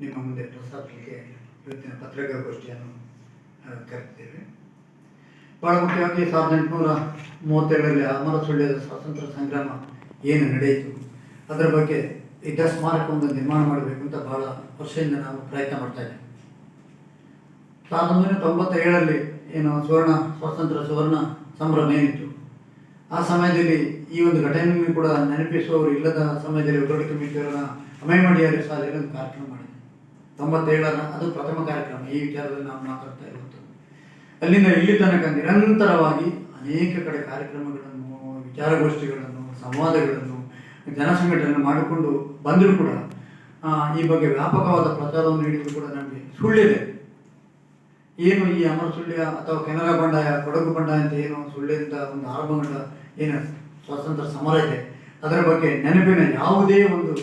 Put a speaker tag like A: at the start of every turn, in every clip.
A: ನಿಮ್ಮ ಮುಂದೆ ಪ್ರಸ್ತಾಪಿಸಲಿಕ್ಕೆ ಇವತ್ತಿನ ಪತ್ರಿಕಾಗೋಷ್ಠಿಯನ್ನು ಕರೆದಿದ್ದೇವೆ. ಬಹಳ ಮುಖ್ಯವಾಗಿ ಸಾವಿರದ ಎಂಟುನೂರ ಮೂವತ್ತೇಳರಲ್ಲಿ ಅಮರ ಸುಳ್ಯದ ಸ್ವಾತಂತ್ರ್ಯ ಸಂಗ್ರಾಮ ಏನು ನಡೆಯಿತು, ಅದರ ಬಗ್ಗೆ ಯುದ್ಧ ಸ್ಮಾರಕವನ್ನು ನಿರ್ಮಾಣ ಮಾಡಬೇಕು ಅಂತ ಬಹಳ ವರ್ಷದಿಂದ ನಾವು ಪ್ರಯತ್ನ ಮಾಡ್ತಾ ಇದ್ದೇವೆ. ಸಾವಿರದ ಒಂಬೈನೂರ ತೊಂಬತ್ತೇಳರಲ್ಲಿ ಏನು ಸುವರ್ಣ, ಸ್ವಾತಂತ್ರ್ಯ ಸುವರ್ಣ ಸಂಭ್ರಮ ಏನಿತ್ತು, ಆ ಸಮಯದಲ್ಲಿ ಈ ಒಂದು ಘಟನೆಯನ್ನು ಕೂಡ ನೆನಪಿಸುವವರು ಇಲ್ಲದ ಸಮಯದಲ್ಲಿ ಒಗ್ಗಟ್ಟು ಕಮಿಟಿಯವರ ಅಮೈಮಡಿಯಾರಿ ಶಾಲೆಯಲ್ಲಿ ಒಂದು ಕಾರ್ಯಕ್ರಮ ಮಾಡಿದೆ ತೊಂಬತ್ತೇಳರ ಅದು ಪ್ರಥಮ ಕಾರ್ಯಕ್ರಮ. ಈ ವಿಚಾರದಲ್ಲಿ ನಾವು ಮಾತಾಡ್ತಾ ಇರುವಂಥದ್ದು. ಅಲ್ಲಿಂದ ಇಲ್ಲಿ ತನಕ ನಿರಂತರವಾಗಿ ಅನೇಕ ಕಡೆ ಕಾರ್ಯಕ್ರಮಗಳನ್ನು, ವಿಚಾರಗೋಷ್ಠಿಗಳನ್ನು, ಸಂವಾದಗಳನ್ನು ಜನಸಂಘಟನೆ ಮಾಡಿಕೊಂಡು ಬಂದರೂ ಕೂಡ ಈ ಬಗ್ಗೆ ವ್ಯಾಪಕವಾದ ಪ್ರಚಾರವನ್ನು ನೀಡಿದ್ರು ಕೂಡ ನಮಗೆ ಸುಳ್ಳಿದೆ. ಏನು ಈ ಅಮರ ಸುಳ್ಳ್ಯ ಅಥವಾ ಕೆನರಾ ಬಂಡಾಯ, ಕೊಡಗು ಬಂಡಾಯ ಅಂತ ಏನು ಸುಳ್ಯದಿಂದ ಒಂದು ಆರಂಭಗೊಂಡ ಏನು ಸ್ವಾತಂತ್ರ್ಯ ಸಮರ ಇದೆ. ಅದರ ಬಗ್ಗೆ ನೆನಪಿನ ಯಾವುದೇ ಒಂದು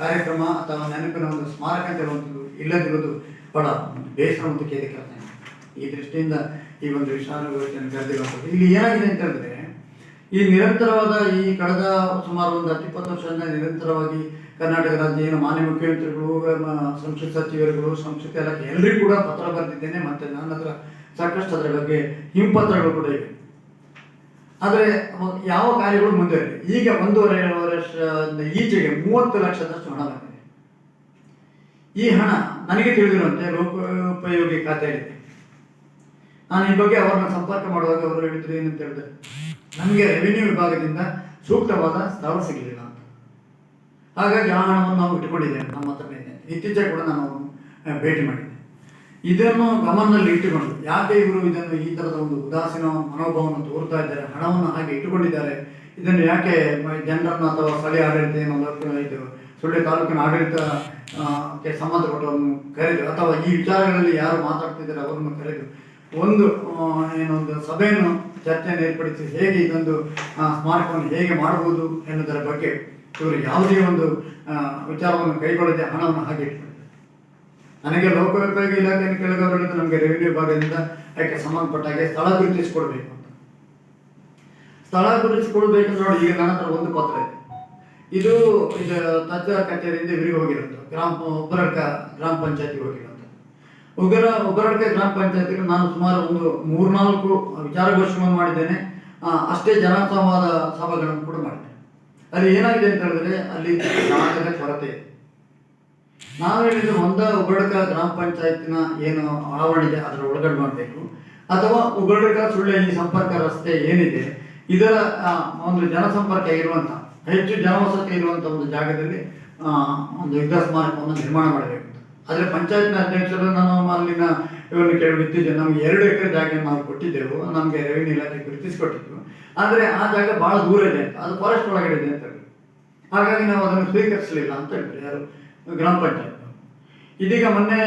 A: ಕಾರ್ಯಕ್ರಮ ಅಥವಾ ನೆನಪಿನ ಒಂದು ಸ್ಮಾರಕ ಅಂತ ಹೇಳುವಂಥದ್ದು ಇಲ್ಲದಿರೋದು ಬಹಳ ಬೇಸರ ಮತ್ತು ಕೇಳಿ ಈ ದೃಷ್ಟಿಯಿಂದ ಈ ಒಂದು ವಿಚಾರಗೋಷ್ಠಿಯನ್ನು ಕರೆದಿರುವಂಥದ್ದು ಇಲ್ಲಿ ಏನಾಗಿದೆ ಅಂತ ಹೇಳಿದ್ರೆ, ಈ ನಿರಂತರವಾದ ಈ ಕಳೆದ ಸುಮಾರು ಒಂದು ಹತ್ತಿಪ್ಪತ್ತು ವರ್ಷದಿಂದ ನಿರಂತರವಾಗಿ ಕರ್ನಾಟಕ ರಾಜ್ಯ ಏನು ಮಾನ್ಯ ಮುಖ್ಯಮಂತ್ರಿಗಳು ಸಂಸ್ಕೃತಿ ಸಚಿವರುಗಳು ಸಂಸ್ಕೃತಿ ಇಲಾಖೆ ಎಲ್ಲರಿಗೂ ಕೂಡ ಪತ್ರ ಬರೆದಿದ್ದೇನೆ. ಮತ್ತೆ ನನ್ನ ಹತ್ರ ಸಾಕಷ್ಟು ಅದರ ಬಗ್ಗೆ ಹಿಂಪತ್ರಗಳು ಕೂಡ ಇವೆ. ಆದರೆ ಯಾವ ಕಾರ್ಯಗಳು ಮುಂದುವರಿದೆ ಈಗ ಒಂದೂವರೆ ವರ್ಷ ಈಚೆಗೆ ಮೂವತ್ತು ಲಕ್ಷದಷ್ಟು ಹಣ ಬಂದಿದೆ. ಈ ಹಣ ನನಗೆ ತಿಳಿದಿರುವಂತೆ ಲೋಕೋಪಯೋಗಿ ಖಾತೆಯಲ್ಲಿದೆ ನಾನು ಈ ಬಗ್ಗೆ ಅವರನ್ನ ಸಂಪರ್ಕ ಮಾಡುವಾಗ ಅವರು ಹೇಳಿದ್ರು, ಏನಂತ ಹೇಳಿದ್ರೆ ನಮಗೆ ರೆವಿನ್ಯೂ ವಿಭಾಗದಿಂದ ಸೂಕ್ತವಾದ ಸ್ಥಳ ಸಿಗಲಿಲ್ಲ ಅಂತ. ಹಾಗಾಗಿ ಆ ಹಣವನ್ನು ನಾವು ಇಟ್ಟುಕೊಂಡಿದ್ದೇವೆ ನಮ್ಮ ಹತ್ರ ಇದೆ ಇತ್ತೀಚೆಗೆ ಕೂಡ ನಾನು ಭೇಟಿ ಮಾಡಿದ್ದೆ. ಇದನ್ನು ಗಮನದಲ್ಲಿ ಇಟ್ಟುಕೊಂಡು, ಯಾಕೆ ಇವರು ಇದನ್ನು ಈ ಥರದ ಒಂದು ಉದಾಸೀನ ಮನೋಭಾವವನ್ನು ತೋರ್ತಾ ಇದ್ದಾರೆ, ಹಣವನ್ನು ಹಾಗೆ ಇಟ್ಟುಕೊಂಡಿದ್ದಾರೆ, ಇದನ್ನು ಯಾಕೆ ಜನರನ್ನು ಅಥವಾ ಸ್ಥಳೀಯ ಆಡಳಿತ ಲೋಕ- ಇದು ತಾಲೂಕಿನ ಆಡಳಿತ ಸಂಬಂಧಪಟ್ಟವನ್ನು ಕರೆದು, ಅಥವಾ ಈ ವಿಚಾರಗಳಲ್ಲಿ ಯಾರು ಮಾತಾಡ್ತಿದ್ದಾರೆ ಅವರನ್ನು ಕರೆದು, ಒಂದು ಏನೊಂದು ಸಭೆಯನ್ನು ಚರ್ಚೆಯನ್ನು ಏರ್ಪಡಿಸಿ ಹೇಗೆ ಇದೊಂದು ಸ್ಮಾರಕವನ್ನು ಹೇಗೆ ಮಾಡಬಹುದು ಎನ್ನುವುದರ ಬಗ್ಗೆ ಇವರು ಯಾವುದೇ ಒಂದು ವಿಚಾರವನ್ನು ಕೈಗೊಳ್ಳದೆ ಹಣವನ್ನು ಹಾಗೆ ನನಗೆ ಲೋಕೋಪಯೋಗಿ ಇಲಾಖೆಯನ್ನು ಕೇಳಿದವರಿಂದ ನಮಗೆ ರೆವಿನ್ಯೂ ಭಾಗದಿಂದ ಅದಕ್ಕೆ ಸಂಬಂಧಪಟ್ಟ ಹಾಗೆ ಸ್ಥಳ ಗುರುತಿಸಿಕೊಡ್ಬೇಕು ಅಂತ. ಸ್ಥಳ ಗುರುತಿಸಿಕೊಡ್ಬೇಕು ನೋಡಿ, ಈಗ ನನ್ನ ಹತ್ರ ಒಂದು ಪತ್ರ ಇದೆ. ಇದು ಇದು ತಹಸೀಲ್ದಾರ್ ಕಚೇರಿಯಿಂದ ಇವರಿಗೆ ಹೋಗಿರೋದು ಗ್ರಾಮ ಉಬ್ಬರಡ್ಕ ಗ್ರಾಮ ಪಂಚಾಯತಿಗೆ ಹೋಗಿರೋದು ಉಗ್ರ ಉಗರಡ್ಕ ಗ್ರಾಮ ಪಂಚಾಯತಿಗೆ ನಾನು ಸುಮಾರು ಒಂದು ಮೂರ್ನಾಲ್ಕು ವಿಚಾರಗೋಷ್ಠಿಗಳನ್ನು ಮಾಡಿದ್ದೇನೆ. ಅಷ್ಟೇ ಜನಸಂವಾದ ಸಭೆಗಳನ್ನು ಕೂಡ ಮಾಡಿದ್ದೇನೆ. ಅಲ್ಲಿ ಏನಾಗಿದೆ ಅಂತ ಹೇಳಿದ್ರೆ, ಅಲ್ಲಿ ಕೊರತೆ ಇದೆ. ನಾವು ಹೇಳಿದ್ರೆ ಒಂದ ಉಗಡಕ ಗ್ರಾಮ ಪಂಚಾಯತ್ನ ಏನು ಆವರಣ ಇದೆ ಅದರ ಒಳಗಡೆ ಮಾಡಬೇಕು. ಅಥವಾ ಉಗಡಕ ಸುಳ್ಯ ಸಂಪರ್ಕ ರಸ್ತೆ ಏನಿದೆ, ಇದರ ಒಂದು ಜನಸಂಪರ್ಕ ಇರುವಂತ, ಹೆಚ್ಚು ಜನವಸತಿ ಇರುವಂತ ಒಂದು ಜಾಗದಲ್ಲಿ ಒಂದು ಯುದ್ಧ ಸ್ಮಾರಕವನ್ನು ನಿರ್ಮಾಣ ಮಾಡಬೇಕು. ಆದರೆ ಪಂಚಾಯತ್ನ ಅಧ್ಯಕ್ಷರು ನಾನು ಅಲ್ಲಿನ ಇವರನ್ನು ಕೇಳಿ ಬಿದ್ದಿದ್ದೆ ನಮ್ಗೆ ಎರಡು ಎಕರೆ ಜಾಗ ನಾವು ಕೊಟ್ಟಿದ್ದೆವು. ನಮಗೆ ರೆವಿನ್ಯೂ ಇಲಾಖೆ ಗುರುತಿಸಿಕೊಟ್ಟಿದ್ದು ಆದರೆ ಆ ಜಾಗ ಬಹಳ ದೂರ ಇದೆ ಅಂತ, ಅದು ಫಾರೆಸ್ಟ್ ಒಳಗಡೆ ಇದೆ ಅಂತ ಹೇಳಿ ಹಾಗಾಗಿ ನಾವು ಅದನ್ನು ಸ್ವೀಕರಿಸಲಿಲ್ಲ ಅಂತ ಹೇಳಿದ್ರು ಯಾರು. ಗ್ರಾಮ ಪಂಚಾಯತ್. ಇದೀಗ ಮೊನ್ನೆ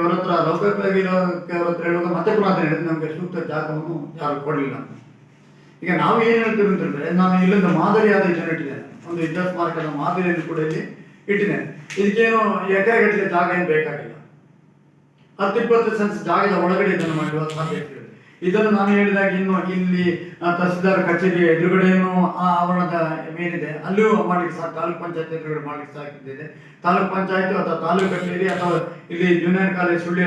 A: ಅವ್ರ ಹತ್ರ ಲೋಕೋಪಯೋಗಿ ಅವ್ರ ಹತ್ರ ಹೇಳುವಾಗ ಮತ್ತೆ ಪುನಃ ಹೇಳಿದ್ರು. ನಮಗೆ ಸೂಕ್ತ ಜಾಗವನ್ನು ಯಾರು ಕೊಡಲಿಲ್ಲ ಈಗ ನಾವು ಏನು ಹೇಳ್ತೀವಿ ಅಂತ ಹೇಳಿದ್ರೆ, ನಾನು ಇಲ್ಲೊಂದು ಮಾದರಿಯಾದ ಇದನ್ನು ಇಟ್ಟಿದ್ದೇನೆ ಒಂದು ಯುದ್ಧ ಸ್ಮಾರಕದ ಮಾದರಿಯನ್ನು ಕೂಡ ಇಲ್ಲಿ ಇಟ್ಟಿದ್ದೇನೆ ಇದಕ್ಕೇನು ಎಕರೆಗಟ್ಟಲೆ ಜಾಗ ಏನು ಬೇಕಾಗಿಲ್ಲ. ಹತ್ತಿಪ್ಪತ್ತು ಸೆನ್ಸ್ ಜಾಗದ ಒಳಗಡೆ ಇದನ್ನು ಮಾಡಿರುವ ಸಾಧ್ಯತೆ ಇದನ್ನು ನಾನು ಹೇಳಿದಾಗ ಇನ್ನು ಇಲ್ಲಿ ತಹಸೀಲ್ದಾರ್ ಕಚೇರಿ ಎದುರುಗಡೆಯನ್ನು ಆ ಆವರಣದ ಮೇಲಿದೆ. ಅಲ್ಲಿಯೂ ಮಾಡಲಿಕ್ಕೆ ಸಹ ತಾಲೂಕ್ ಪಂಚಾಯತ್ ಎದುರುಗಡೆ ಮಾಡಲಿಕ್ಕೆ ಸಾಧ್ಯತೆ ತಾಲೂಕ್ ಪಂಚಾಯತ್ ಅಥವಾ ತಾಲೂಕ್ ಕಚೇರಿ ಅಥವಾ ಇಲ್ಲಿ ಜೂನಿಯರ್ ಕಾಲೇಜ್ ಸುಳ್ಯ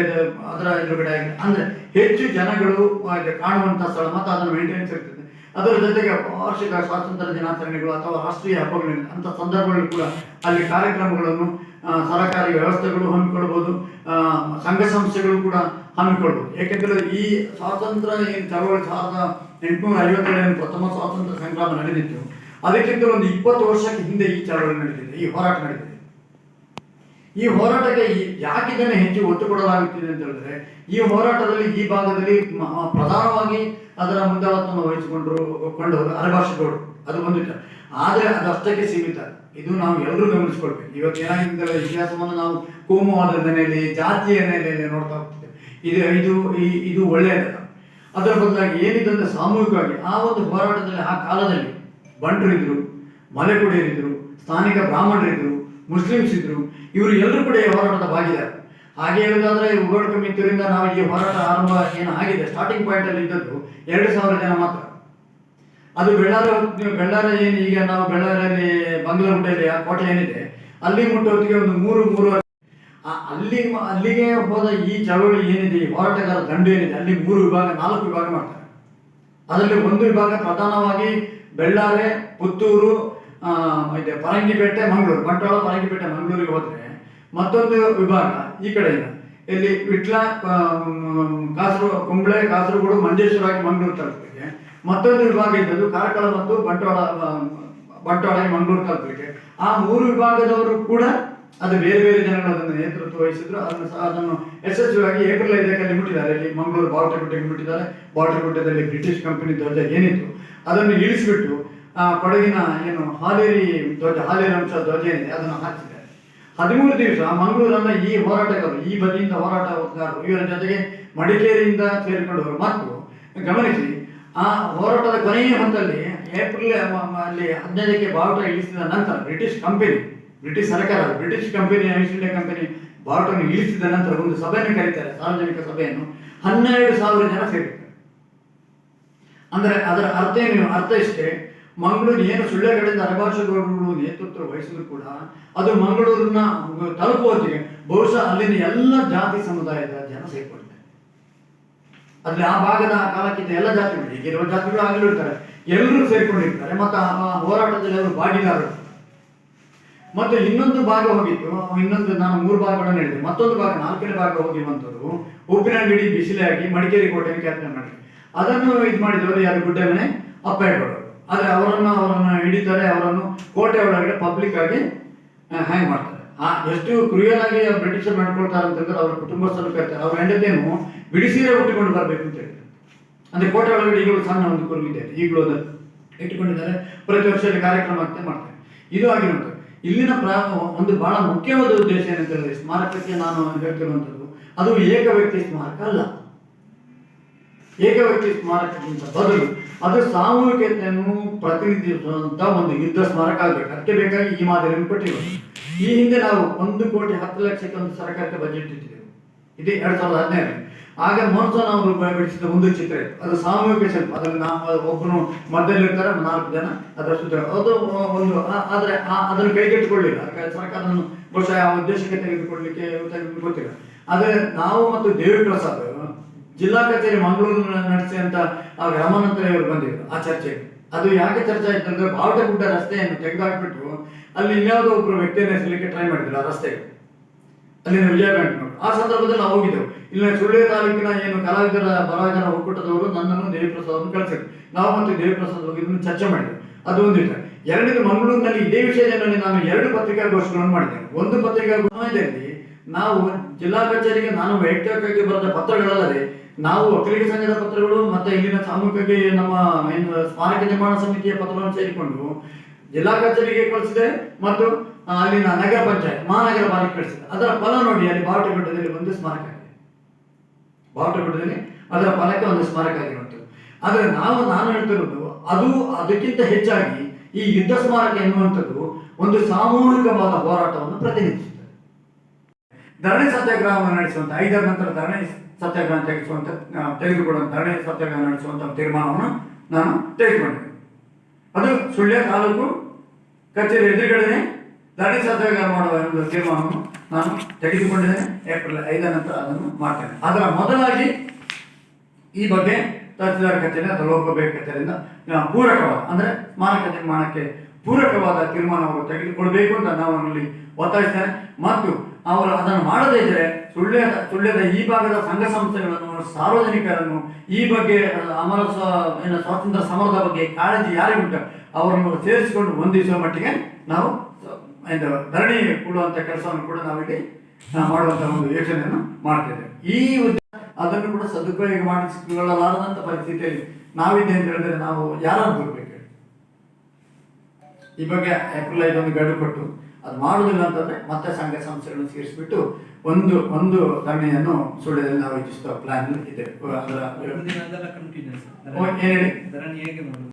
A: ಅದರ ಎದುರುಗಡೆ ಆಗಿದೆ. ಅಂದ್ರೆ ಹೆಚ್ಚು ಜನಗಳು ಕಾಣುವಂಥ ಸ್ಥಳ ಮತ್ತು ಅದನ್ನು ಮೇಂಟೆನೆನ್ಸ್ ಇರ್ತದೆ. ಅದರ ಜೊತೆಗೆ ವಾರ್ಷಿಕ ಸ್ವಾತಂತ್ರ್ಯ ದಿನಾಚರಣೆಗಳು ಅಥವಾ ರಾಷ್ಟ್ರೀಯ ಹಬ್ಬಗಳು ಅಂತ ಸಂದರ್ಭಗಳು ಕೂಡ ಅಲ್ಲಿ ಕಾರ್ಯಕ್ರಮಗಳನ್ನು ಸರಕಾರಿ ವ್ಯವಸ್ಥೆಗಳು ಹಮ್ಮಿಕೊಳ್ಬೋದು ಸಂಘ ಸಂಸ್ಥೆಗಳು ಕೂಡ ಹಮ್ಮಿಕೊಳ್ಬೋದು ಏಕೆಂದರೆ ಈ ಸ್ವಾತಂತ್ರ್ಯ ಏನು ಚಳವಳಿ ಸಾವಿರದ ಎಂಟುನೂರ ಐವತ್ತೇಳರಲ್ಲಿ ಪ್ರಥಮ ಸ್ವಾತಂತ್ರ್ಯ ಸಂಗ್ರಾಮ ನಡೆದಿತ್ತು. ಅದಕ್ಕಿಂತ ಒಂದು ಇಪ್ಪತ್ತು ವರ್ಷಕ್ಕೆ ಹಿಂದೆ ಈ ಚಳವಳಿ ನಡೆದಿದೆ, ಈ ಹೋರಾಟ ನಡೆದಿದೆ. ಈ ಹೋರಾಟಕ್ಕೆ ಯಾಕೆ ಇದನ್ನು ಹೆಚ್ಚು ಒತ್ತು ಕೊಡಲಾಗುತ್ತಿದೆ ಅಂತ ಹೇಳಿದ್ರೆ, ಈ ಹೋರಾಟದಲ್ಲಿ ಈ ಭಾಗದಲ್ಲಿ ಪ್ರಧಾನವಾಗಿ ಅದರ ಮುಂದಾಳತ್ವವನ್ನು ವಹಿಸಿಕೊಂಡರು ಕೊಂಡವರು ಅರಭಾಷೆಗೌಡರು ಅದು ಒಂದು ಆದರೆ ಅಷ್ಟಕ್ಕೆ ಸೀಮಿತ. ಇದು ನಾವು ಎಲ್ಲರೂ ಗಮನಿಸ್ಕೊಳ್ಬೇಕು. ಇವತ್ತು ಏನಾಗಿದೆ ಇತಿಹಾಸವನ್ನು ನಾವು ಕೋಮುವಾದದ ನೆಲೆಯಲ್ಲಿ, ಜಾತಿಯ ನೆಲೆಯಲ್ಲಿ ನೋಡ್ತಾ ಹೋಗ್ತಿದ್ದೇವೆ ಇದು ಇದು ಇದು ಒಳ್ಳೆಯದಲ್ಲ. ಅದರ ಬದಲಾಗಿ ಏನಿದೆ ಅಂದ್ರೆ ಸಾಮೂಹಿಕವಾಗಿ ಆ ಒಂದು ಹೋರಾಟದಲ್ಲಿ ಆ ಕಾಲದಲ್ಲಿ ಬಂಟರು ಇದ್ರು ಮಲೆಕುಡಿಯರಿದ್ರು ಸ್ಥಾನಿಕ ಬ್ರಾಹ್ಮಣರಿದ್ರು ಮುಸ್ಲಿಮ್ಸ್ ಇದ್ರು, ಇವರು ಎಲ್ಲರೂ ಕೂಡ ಈ ಹೋರಾಟದ ಭಾಗಿದಾರ. ಹಾಗೆ ಹೇಳೋದಾದ್ರೆ ಉಗೋಡ್ ಕಮಿಟಿಯವರಿಂದ ನಾವು ಈ ಹೋರಾಟ ಆರಂಭ ಏನು ಆಗಿದೆ? ಸ್ಟಾರ್ಟಿಂಗ್ ಪಾಯಿಂಟ್ ಅಲ್ಲಿ ಇದ್ದದ್ದು ಎರಡು ಸಾವಿರ ಜನ ಮಾತ್ರ. ಅದು ಬೆಳ್ಳಾರ ಬೆಳ್ಳಾರ ಏನು ಈಗ ನಾವು ಬೆಳ್ಳಾರಲ್ಲಿ ಬಂಗ್ಲಾಗುಡ್ಡೆಯಲ್ಲಿ ಆ ಕೋಟೆ ಏನಿದೆ ಅಲ್ಲಿ ಮುಟ್ಟೋತ್ತಿಗೆ ಒಂದು ಮೂರು ಆ- ಅಲ್ಲಿ ಅಲ್ಲಿಗೆ ಹೋದ ಈ ಚಳವಳಿ ಏನಿದೆ, ಈ ಹೋರಾಟಗಾರ ದಂಡು ಏನಿದೆ, ಅಲ್ಲಿ ಮೂರು ವಿಭಾಗ, ನಾಲ್ಕು ವಿಭಾಗ ಮಾಡ್ತಾರೆ. ಅದರಲ್ಲಿ ಒಂದು ವಿಭಾಗ ಪ್ರಧಾನವಾಗಿ ಬೆಳ್ಳಾರೆ ಪುತ್ತೂರು ಇದೆ ಪರಂಗಿಪೇಟೆ, ಮಂಗಳೂರು, ಬಂಟ್ವಾಳ, ಪರಂಗಿಪೇಟೆ, ಮಂಗಳೂರಿಗೆ ಹೋದ್ರೆ ಮತ್ತೊಂದು ವಿಭಾಗ ಈ ಕಡೆಯಿಂದ ಇಲ್ಲಿ ವಿಟ್ಲ ಕಾಸರ, ಕುಂಬಳೆ, ಕಾಸರಗೋಡು, ಮಂಜೇಶ್ವರ ಆಗಿ ಮಂಗಳೂರು ತಲುಪಲಿಕ್ಕೆ ಮತ್ತೊಂದು ವಿಭಾಗ ಇದ್ದದ್ದು ಕಾರ್ಕಳ ಮತ್ತು ಬಂಟ್ವಾಳ ಬಂಟ್ವಾಳ ಮಂಗಳೂರು ತಲುಪಲಿಕ್ಕೆ ಆ ಮೂರು ವಿಭಾಗದವರು ಕೂಡ ಅದು ಬೇರೆ ಬೇರೆ ಜನಗಳು ಅದನ್ನು ನೇತೃತ್ವ ವಹಿಸಿದ್ರು. ಅದನ್ನು ಸಹ ಅದನ್ನು ಯಶಸ್ವಿಯಾಗಿ ಏಪ್ರಿಲ್ ಐದಕ್ಕೆ ಮುಟ್ಟಿದ್ದಾರೆ ಇಲ್ಲಿ ಮಂಗಳೂರು ಬಾವಟಗುಡ್ಡೆಗೆ ಮುಟ್ಟಿದ್ದಾರೆ ಬಾವಟಗುಡ್ಡದಲ್ಲಿ ಬ್ರಿಟಿಷ್ ಕಂಪನಿ ಧ್ವಜ ಏನಿತ್ತು, ಅದನ್ನು ಇಳಿಸಿಬಿಟ್ಟು, ಆ, ಕೊಡಗಿನ ಏನು ಹಾಲೇರಿ ಧ್ವಜ, ಹಾಲೇರಿ ಅಂಶ ಧ್ವಜ ಏನಿದೆ, ಅದನ್ನು ಹಾಕಿದ್ದಾರೆ. ಹದಿಮೂರು ದಿವಸ ಮಂಗಳೂರನ್ನ ಈ ಹೋರಾಟಗಾರರು, ಈ ಬದಿಯಿಂದ ಹೋರಾಟಗಾರರು, ಇವರ ಜೊತೆಗೆ ಮಡಿಕೇರಿಯಿಂದ ಸೇರಿಕೊಂಡವರು. ಮತ್ತು ಗಮನಿಸಿ, ಆ ಹೋರಾಟದ ಕೊನೆಯ ಹಂತದಲ್ಲಿ ಏಪ್ರಿಲ್ ಅಲ್ಲಿ ಹದಿನೈದಕ್ಕೆ ಬಾವುಟ ಇಳಿಸಿದ ನಂತರ ಬ್ರಿಟಿಷ್ ಕಂಪನಿ ಬ್ರಿಟಿಷ್ ಸರ್ಕಾರ, British company East India company ಭಾರತವನ್ನು ಇಳಿಸಿದ ನಂತರ ಒಂದು ಸಭೆಯನ್ನು ಕರೀತಾರೆ, ಸಾರ್ವಜನಿಕ ಸಭೆಯನ್ನು. ಹನ್ನೆರಡು ಸಾವಿರ ಜನ ಸೇರಿದ್ದಾರೆ. ಅಂದ್ರೆ ಅದರ ಅರ್ಥ ಏನು? ಅರ್ಥ ಇಷ್ಟೇ. ಮಂಗಳೂರು ಏನು ಸುಳ್ಳೆಗಳಿಂದ ಅರಭಾಷೆಗೌಡರು ನೇತೃತ್ವ ವಹಿಸಿದ್ರು ಕೂಡ ಅದು ಮಂಗಳೂರಿನ ತಲುಪುವತ್ತಿಗೆ ಬಹುಶಃ ಅಲ್ಲಿನ ಎಲ್ಲ ಜಾತಿ ಸಮುದಾಯದ ಜನ ಸೇರ್ಕೊಳ್ತಾರೆ ಅಲ್ಲಿ ಆ ಭಾಗದ, ಆ ಕಾಲಕ್ಕಿಂತ ಎಲ್ಲ ಜಾತಿಗಳು, ಈಗಿರುವ ಜಾತಿಗಳು ಆಗಲೂ ಇರ್ತಾರೆ. ಎಲ್ಲರೂ ಸೇರ್ಕೊಂಡಿರ್ತಾರೆ. ಮತ್ತು ಆ ಹೋರಾಟದಲ್ಲಿ ಅವರು ಭಾಗಿದಾರರು ಮತ್ತು ಇನ್ನೊಂದು ಭಾಗ ಹೋಗಿತ್ತು, ಇನ್ನೊಂದು ನಾನು ಮೂರು ಭಾಗಗಳನ್ನು ಹೇಳಿದೆ. ಮತ್ತೊಂದು ಭಾಗ, ನಾಲ್ಕನೇ ಭಾಗ ಹೋಗಿರುವಂಥದ್ದು ಉಪ್ಪಿನಂಗಡಿ ಬಿಸಿಲಾಗಿ ಮಡಿಕೇರಿ ಕೋಟೆಯನ್ನು ಕ್ಯಾಪ್ಟನ್ ಮಾಡಿ ಅದನ್ನು ಇದು ಮಾಡಿದವರು ಯಾರು? ಗುಡ್ಡೆ ಮನೆ ಅಪ್ಪಯ್ಯಗೌಡರು ಆದರೆ ಅವರನ್ನು ಅವರನ್ನು ಹಿಡಿತಾರೆ, ಅವರನ್ನು ಕೋಟೆ ಒಳಗಡೆ ಪಬ್ಲಿಕ್ ಆಗಿ ಹ್ಯಾಂಗ್ ಮಾಡ್ತಾರೆ. ಆ, ಎಷ್ಟು ಕ್ರೂಯಲ್ ಆಗಿ ಬ್ರಿಟಿಷರು ಮಾಡ್ಕೊಳ್ತಾರೆ ಅಂತಂದ್ರೆ ಅವ್ರ ಕುಟುಂಬಸ್ಥರು ಕರ್ತಾರೆ. ಅವ್ರ ಹೆಂಡತಿಯನ್ನು ಬಿಡಿಸಿರೇ ಉಟ್ಟುಕೊಂಡು ಬರಬೇಕು ಅಂತ ಹೇಳ್ತಾರೆ ಅಂದ್ರೆ ಕೋಟೆ ಒಳಗಡೆ ಈಗಲೂ ಸಣ್ಣ ಒಂದು ಕುರುಗು ಇದೆ ಈಗಲೂ ಅದನ್ನು ಇಟ್ಟುಕೊಂಡಿದ್ದಾರೆ. ಪ್ರತಿ ವರ್ಷದಲ್ಲಿ ಕಾರ್ಯಕ್ರಮ ಅಂತ ಮಾಡ್ತಾರೆ. ಇದು ಆಗಿರುವಂಥದ್ದು ಇಲ್ಲಿನ ಪ್ರಾ ಒಂದು ಬಹಳ ಮುಖ್ಯವಾದ ಉದ್ದೇಶ ಏನಂತ ಹೇಳಿದ್ರೆ ಸ್ಮಾರಕಕ್ಕೆ ನಾನು ಹೇಳ್ತಿರುವಂಥದ್ದು, ಅದು ಏಕ ವ್ಯಕ್ತಿ ಸ್ಮಾರಕ ಅಲ್ಲ. ಏಕ ವ್ಯಕ್ತಿ ಸ್ಮಾರಕಕ್ಕಿಂತ ಬದಲು ಅದು ಸಾಮೂಹಿಕತೆಯನ್ನು ಪ್ರತಿನಿಧಿಸುವಂತ ಒಂದು ಯುದ್ಧ ಸ್ಮಾರಕ ಆಗಬೇಕು. ಅದಕ್ಕೆ ಬೇಕಾಗಿ ಈ ಮಾದರಿಯನ್ನು ಕೊಟ್ಟಿರೋದು. ಈ ಹಿಂದೆ ನಾವು ಒಂದು ಕೋಟಿ ಹತ್ತು ಲಕ್ಷಕ್ಕೆ ಒಂದು ಸರ್ಕಾರಕ್ಕೆ ಬಜೆಟ್ ಇಟ್ಟಿದ್ದೆವು. ಇದು ಎರಡ್ ಸಾವಿರದ ಹದಿನೈದು. ಆಗ ಮೋಹನ್ ಅವರು ಬಿಡಿಸಿದ ಒಂದು ಚಿತ್ರ. ಅದು ಸಾಮೂಹಿಕ ಶಿಲ್ಪ. ಅದ್ರಲ್ಲಿ ನಾವು ಒಬ್ಬನು ಮಧ್ಯದಲ್ಲಿರ್ತಾರೆ ನಾಲ್ಕು ಜನ ಅದರ ಸುತ್ತ ಅದು ಒಂದು ಆದರೆ ಅದನ್ನು ಕೈಗೆಟ್ಟುಕೊಳ್ಳಿಲ್ಲ ಸರ್ಕಾರ ಅದನ್ನು ಬಹುಶಃ ಆ ಉದ್ದೇಶಕ್ಕೆ ತೆಗೆದುಕೊಳ್ಳಿಕ್ಕೆ ತೆಗೆದು ಗೊತ್ತಿಲ್ಲ ಆದರೆ ನಾವು ಮತ್ತು ದೇವಿ ಪ್ರಸಾದ್ ಜಿಲ್ಲಾ ಕಚೇರಿ ಮಂಗಳೂರು ನಡೆಸಿದಂತ ಆ ರಾಮಾನಂತರ ಇವರು ಬಂದಿದ್ರು ಆ ಚರ್ಚೆ ಅದು ಯಾಕೆ ಚರ್ಚೆ ಆಯ್ತು ಅಂದ್ರೆ ಬಾವಟಗುಡ್ಡ ರಸ್ತೆಯನ್ನು ತೆಗೆದುಹಾಕ್ಬಿಟ್ಟು ಅಲ್ಲಿ ಇನ್ಯಾವುದೋ ಒಬ್ಬರು ವ್ಯಕ್ತಿಯನ್ನು ಹೆಸಲಿಕ್ಕೆ ಟ್ರೈ ಮಾಡಿದ್ರು ಆ ರಸ್ತೆಗೆ. ಅಲ್ಲಿನ ವಿಜಯ ಬ್ಯಾಂಕ್ ನೋಡಿ. ಆ ಸಂದರ್ಭದಲ್ಲಿ ನಾವು ಹೋಗಿದ್ದೆವು. ಇಲ್ಲಿನ ಸುಳ್ಳೆ ತಾಲೂಕಿನ ಏನು ಕಲಾವಿದರ ಬರಹಗಾರ ಒಕ್ಕೂಟದವರು ನನ್ನನ್ನು ದೇವಿಪ್ರಸಾದ್ ಕಳಿಸಿದ್ರು. ನಾವು ಮತ್ತು ದೇವಿಪ್ರಸಾದ್ ಹೋಗಿ ಇದನ್ನು ಚರ್ಚೆ ಮಾಡಿದ್ವಿ. ಅದು ವಿಷಯ ಎರಡನೇದು ಮಂಗಳೂರಿನಲ್ಲಿ ಇದೇ ವಿಷಯದಲ್ಲಿ ನಾನು ಎರಡು ಪತ್ರಿಕಾಗೋಷ್ಠಿಗಳನ್ನು ಮಾಡಿದ್ದೇನೆ. ಒಂದು ಪತ್ರಿಕಾಗೋಷ್ಠಿಯಲ್ಲಿ ನಾವು ಜಿಲ್ಲಾ ಕಚೇರಿಗೆ ನಾನು ವೈಯಕ್ತಿಕವಾಗಿ ಬರೆದ ಪತ್ರಗಳಲ್ಲದೆ ನಾವು ಒಕ್ಕಲಿಗ ಸಂಘದ ಪತ್ರಗಳು ಮತ್ತೆ ಇಲ್ಲಿನ ಸಾಮೂಹಿಕ ನಮ್ಮ ಸ್ಮಾರಕ ನಿರ್ಮಾಣ ಸಮಿತಿಯ ಪತ್ರವನ್ನು ಸೇರಿಕೊಂಡು ಜಿಲ್ಲಾ ಕಚೇರಿಗೆ ಕಳಿಸಿದೆ ಮತ್ತು ಅಲ್ಲಿನ ನಗರ ಪಂಚಾಯತ್, ಮಹಾನಗರ ಪಾಲಿಕೆ ಕಳಿಸಿದೆ ಅದರ ಫಲ ನೋಡಿ ಅಲ್ಲಿ ಬಾವಟಗುಡ್ಡದಲ್ಲಿ ಒಂದು ಸ್ಮಾರಕ ಇದೆ ಬಾವಟಗುಡ್ಡದಲ್ಲಿ ಅದರ ಫಲಕ್ಕೆ ಒಂದು ಸ್ಮಾರಕ ಆಗಿರುವಂಥದ್ದು. ಆದರೆ ನಾವು, ನಾನು ಹೇಳ್ತಿರೋದು, ಅದು ಅದಕ್ಕಿಂತ ಹೆಚ್ಚಾಗಿ ಈ ಯುದ್ಧ ಸ್ಮಾರಕ ಎನ್ನುವಂಥದ್ದು ಒಂದು ಸಾಮೂಹಿಕವಾದ ಹೋರಾಟವನ್ನು ಪ್ರತಿನಿಧಿಸುತ್ತದೆ. ಧರಣಿ ಸತ್ಯಾಗ್ರಹವನ್ನು ನಡೆಸುವಂತ ಐದರ ನಂತರ ಧರಣಿ ಸತ್ಯಾಗ್ರಹ ತೆಗೆಸುವಂಥ ತೆಗೆದುಕೊಳ್ಳುವಂಥ, ಧರಣಿ ಸತ್ಯಾಗ್ರಹ ನಡೆಸುವಂತ ತೀರ್ಮಾನವನ್ನು ನಾನು ತೆಗೆದುಕೊಂಡೆ ಅದು ಸುಳ್ಯ ತಾಲೂಕು, ಕಚೇರಿ ಎದುರುಗಡೆ ಧರಣಿ ಸತ್ಯಾಗ್ರಹ ಮಾಡುವ ಒಂದು ತೀರ್ಮಾನವನ್ನು ನಾನು ತೆಗೆದುಕೊಂಡಿದ್ದೇನೆ ಏಪ್ರಿಲ್ ಐದ ನಂತರ ಅದನ್ನು ಮಾಡ್ತೇನೆ. ಅದರ ಮೊದಲಾಗಿ ಈ ಬಗ್ಗೆ ತಹಸೀಲ್ದಾರ್ ಕಚೇರಿ ಅಥವಾ ಲೋಕಸಭೆ ಕಚೇರಿಯಿಂದ ಪೂರಕವಾದ, ಅಂದರೆ ಸ್ಮಾರಕ ನಿರ್ಮಾಣಕ್ಕೆ ಪೂರಕವಾದ ತೀರ್ಮಾನವನ್ನು ತೆಗೆದುಕೊಳ್ಬೇಕು ಅಂತ ನಾವು ಅಲ್ಲಿ ಒತ್ತಾಯಿಸ್ತೇನೆ. ಮತ್ತು ಅವರು ಅದನ್ನು ಮಾಡದೇ ಇದ್ದರೆ ಸುಳ್ಳ್ಯದ ಸುಳ್ಯದ ಈ ಭಾಗದ ಸಂಘ ಸಂಸ್ಥೆಗಳನ್ನು, ಸಾರ್ವಜನಿಕರನ್ನು ಈ ಬಗ್ಗೆ, ಅಮರ ಸ್ವಾತಂತ್ರ್ಯ ಸಮರದ ಬಗ್ಗೆ ಕಾಳಜಿ ಯಾರಿಗುಂಟ ಅವರನ್ನು ಸೇರಿಸಿಕೊಂಡು ಹೊಂದಿಸುವ ಮಟ್ಟಿಗೆ ನಾವು ಏನು ಧರಣಿ ಕೊಡುವಂಥ ಕೆಲಸವನ್ನು ಕೂಡ ನಾವಿಲ್ಲಿ ಮಾಡುವಂಥ ಒಂದು ಯೋಚನೆಯನ್ನು ಮಾಡ್ತೇವೆ. ಈ ಅದನ್ನು ಕೂಡ ಸದುಪಯೋಗ ಮಾಡಿಸಿಕೊಳ್ಳಲಾರದಂಥ ಪರಿಸ್ಥಿತಿಯಲ್ಲಿ ನಾವಿದ್ದೆ ಅಂತ ಹೇಳಿದ್ರೆ ನಾವು ಯಾರನ್ನು ಬರ್ಬೇಕು ಈ ಬಗ್ಗೆ ಏಪ್ರಿಲ್ ಐದೊಂದು ಗಡು ಕೊಟ್ಟು ಅದು ಮಾಡುವುದಿಲ್ಲ ಅಂತಂದ್ರೆ ಮತ್ತೆ ಸಂಘ ಸಂಸ್ಥೆಗಳನ್ನು ಸೇರಿಸಿಬಿಟ್ಟು ಒಂದು ಒಂದು ಧರಣಿಯನ್ನು ಸುಳ್ಯದಲ್ಲಿ ನಾವು ಇಷ್ಟ ಪ್ಲಾನ್ ಇದೆ. ಅದರ ಹೇಳಿ?
B: ಧರಣಿ ಹೇಗೆ ಮಾಡೋದು?